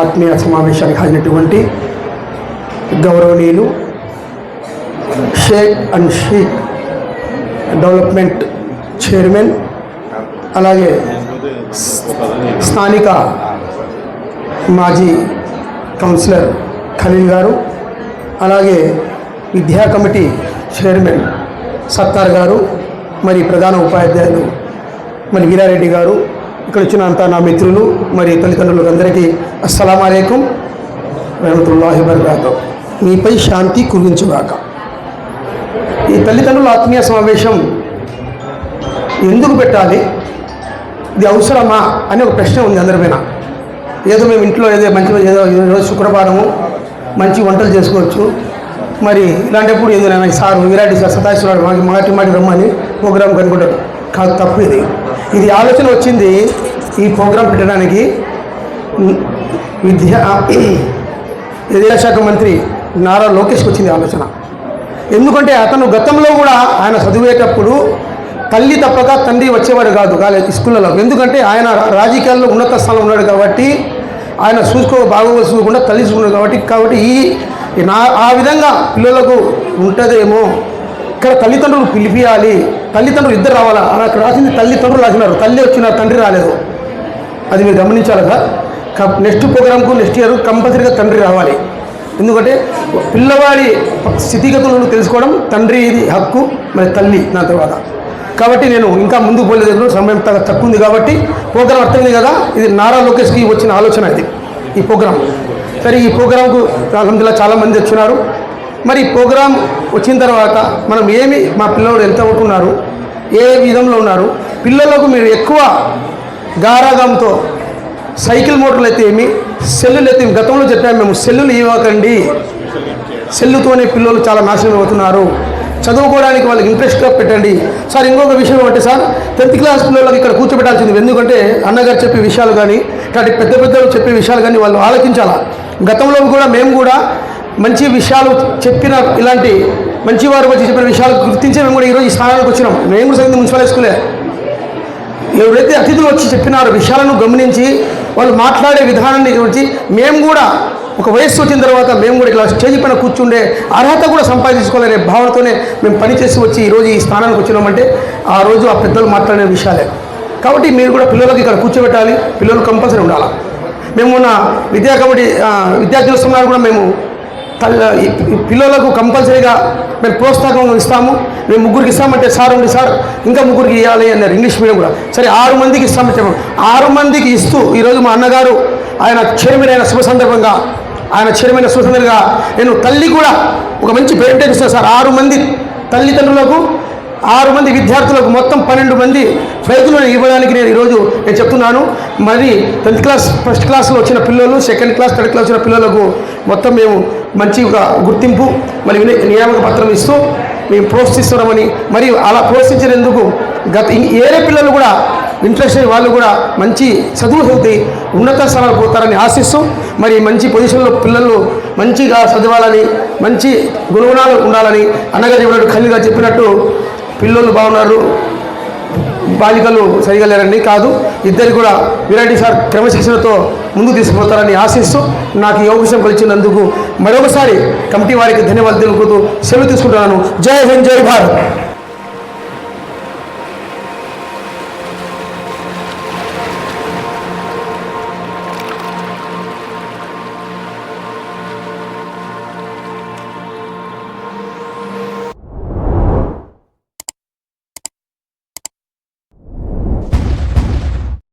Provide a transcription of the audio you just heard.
ఆత్మీయ సమావేశానికి హాజరైనటువంటి గౌరవనీయులు Shaik and Shaik development chairman అలాగే స్థానిక మాజీ కౌన్సిలర్ ఖలీల్ గారు అలాగే విద్యా కమిటీ చైర్మన్ సత్తార్ గారు మరి ప్రధాన ఉపాధ్యాయులు మరి వీరారెడ్డి గారు ఇక్కడ వచ్చిన అంతా నా మిత్రులు మరి తల్లిదండ్రులకు అందరికీ అస్సలం అయికం రహమతుల్లాహి బర్కాతో మీపై శాంతి కురిగించుగాక ఈ తల్లిదండ్రుల ఆత్మీయ సమావేశం ఎందుకు పెట్టాలి? ఇది అవసరమా అని ఒక ప్రశ్న ఉంది అందరి పైన ఏదో మేము ఇంట్లో ఏదో మంచి ఏదో ఈరోజు శుక్రవారము మంచి వంటలు చేసుకోవచ్చు. మరి ఇలాంటప్పుడు ఏదో సార్ విరాటి సార్ సదాశివరాడు మాకి మాటి మాటి రమ్మని ప్రోగ్రాం కనుకుంటారు కాదు తప్పు ఇది. ఇది ఆలోచన వచ్చింది ఈ ప్రోగ్రాం పెట్టడానికి. విద్యా విద్యాశాఖ మంత్రి నారా లోకేష్కి వచ్చింది ఆలోచన. ఎందుకంటే అతను గతంలో కూడా ఆయన చదివేటప్పుడు తల్లి తప్పక తండ్రి వచ్చేవాడు కాదు కాలేజ్ స్కూళ్ళలో. ఎందుకంటే ఆయన రాజకీయాల్లో ఉన్నత స్థానంలో ఉన్నాడు కాబట్టి ఆయన చూసుకో బాగోవలసుకోకుండా తల్లి చూసుకున్నాడు కాబట్టి కాబట్టి ఈ నా ఆ విధంగా పిల్లలకు ఉంటుందేమో ఇక్కడ తల్లిదండ్రులు పిలిపియాలి. తల్లిదండ్రులు ఇద్దరు రావాలా? అని అక్కడ రాసింది తల్లిదండ్రులు రాసినారు. తల్లి వచ్చిన తండ్రి రాలేదు. అది మీరు గమనించాలి కదా. నెక్స్ట్ ప్రోగ్రామ్కు నెక్స్ట్ ఇయర్ కంపల్సరీగా తండ్రి రావాలి. ఎందుకంటే పిల్లవాడి స్థితిగతులను తెలుసుకోవడం తండ్రి ఇది హక్కు మరి తల్లి నా తర్వాత. కాబట్టి నేను ఇంకా ముందుకు పోలేదు సమయం తక్కువ ఉంది కాబట్టి ప్రోగ్రాం అర్థమైంది కదా. ఇది నారా లోకేష్కి వచ్చిన ఆలోచన ఇది ఈ ప్రోగ్రాం సరే ఈ ప్రోగ్రాంకు అలహందుల్లా చాలామంది వచ్చినారు. మరి ప్రోగ్రాం వచ్చిన తర్వాత మనం ఏమి మా పిల్లలు ఎంత ఉంటున్నారు ఏ విధంలో ఉన్నారు పిల్లలకు మీరు ఎక్కువ గారాగంతో సైకిల్ మోటార్లు అయితే ఏమి సెల్లులు అయితే ఏమి గతంలో చెప్పాము మేము సెల్లులు ఇవ్వకండి. సెల్లుతోనే పిల్లలు చాలా నాశనం అవుతున్నారు. చదువుకోవడానికి వాళ్ళకి ఇంట్రెస్ట్గా పెట్టండి. సార్ ఇంకొక విషయం అంటే సార్ టెన్త్ క్లాస్ పిల్లలకు ఇక్కడ కూర్చోబెట్టాల్సింది ఎందుకంటే అన్నగారు చెప్పే విషయాలు కానీ ఇట్లాంటి పెద్ద పెద్దలు చెప్పే విషయాలు కానీ వాళ్ళు ఆలోచించాలా? గతంలో కూడా మేము కూడా మంచి విషయాలు చెప్పిన ఇలాంటి మంచి వారు వచ్చి చెప్పిన విషయాలు గుర్తించి మేము కూడా ఈరోజు ఈ స్థానానికి వచ్చినాం. మేము కూడా సరిగ్గా మున్సిపల్ స్కూలే ఎవరైతే అతిథులు వచ్చి చెప్పినారో విషయాలను గమనించి వాళ్ళు మాట్లాడే విధానాన్ని గురించి మేము కూడా ఒక వయస్సు వచ్చిన తర్వాత మేము కూడా ఇట్లా స్టేజ్ పైన కూర్చుండే అర్హత కూడా సంపాదించుకోవాలనే భావనతోనే మేము పనిచేసి వచ్చి ఈరోజు ఈ స్థానానికి వచ్చినామంటే ఆ రోజు ఆ పెద్దలు మాట్లాడే విషయాలే. కాబట్టి మీరు కూడా పిల్లలకి ఇక్కడ కూర్చోబెట్టాలి. పిల్లలు కంపల్సరీ ఉండాలి. మేము మొన్న విద్యా కమిటీ విద్యార్థి కూడా మేము పిల్లలకు కంపల్సరీగా మేము ప్రోత్సాహం ఇస్తాము. మేము ముగ్గురికి ఇస్తామంటే సార్ ఉంది సార్ ఇంకా ముగ్గురికి ఇవ్వాలి అన్నారు ఇంగ్లీష్ మీడియం కూడా. సరే ఆరు మందికి ఇస్తామని ఆరు మందికి ఇస్తూ ఈరోజు మా అన్నగారు ఆయన చైర్మన్ అయిన శుభ సందర్భంగా ఆయన చైర్మన్ శుభ సందర్భంగా నేను తల్లి కూడా ఒక మంచి పేరెంటేజ్ ఇస్తాను సార్. ఆరు మంది తల్లిదండ్రులకు ఆరు మంది విద్యార్థులకు మొత్తం పన్నెండు మంది ప్రైజులను ఇవ్వడానికి నేను ఈరోజు నేను చెప్తున్నాను. మరి టెన్త్ క్లాస్ ఫస్ట్ క్లాస్లో వచ్చిన పిల్లలు సెకండ్ క్లాస్ థర్డ్ క్లాస్ వచ్చిన పిల్లలకు మొత్తం మేము మంచి ఒక గుర్తింపు మరి నియామక పత్రం ఇస్తూ మేము ప్రోత్సహిస్తున్నామని మరి అలా ప్రోత్సహించినందుకు గత ఏరే పిల్లలు కూడా ఇంట్రెస్ట్ అయిన వాళ్ళు కూడా మంచి చదువు చదివితే ఉన్నత స్థానాలు పోతారని ఆశిస్తూ మరి మంచి పొజిషన్లో పిల్లలు మంచిగా చదవాలని మంచి గుణగుణాలు ఉండాలని అన్నగా చెప్పినట్టు ఖల్లిగా చెప్పినట్టు పిల్లలు బాగున్నారు బాలికలు సరిగా లేరని కాదు. ఇద్దరు కూడా విరాటి సార్ క్రమశిక్షణతో ముందుకు తీసుకుపోతారని ఆశిస్తూ నాకు ఈ అవకాశం కలిసినందుకు మరొకసారి కమిటీ వారికి ధన్యవాదాలు తెలుపుతూ సెలవు తీసుకుంటున్నాను. జై హింద్ జై భారత్.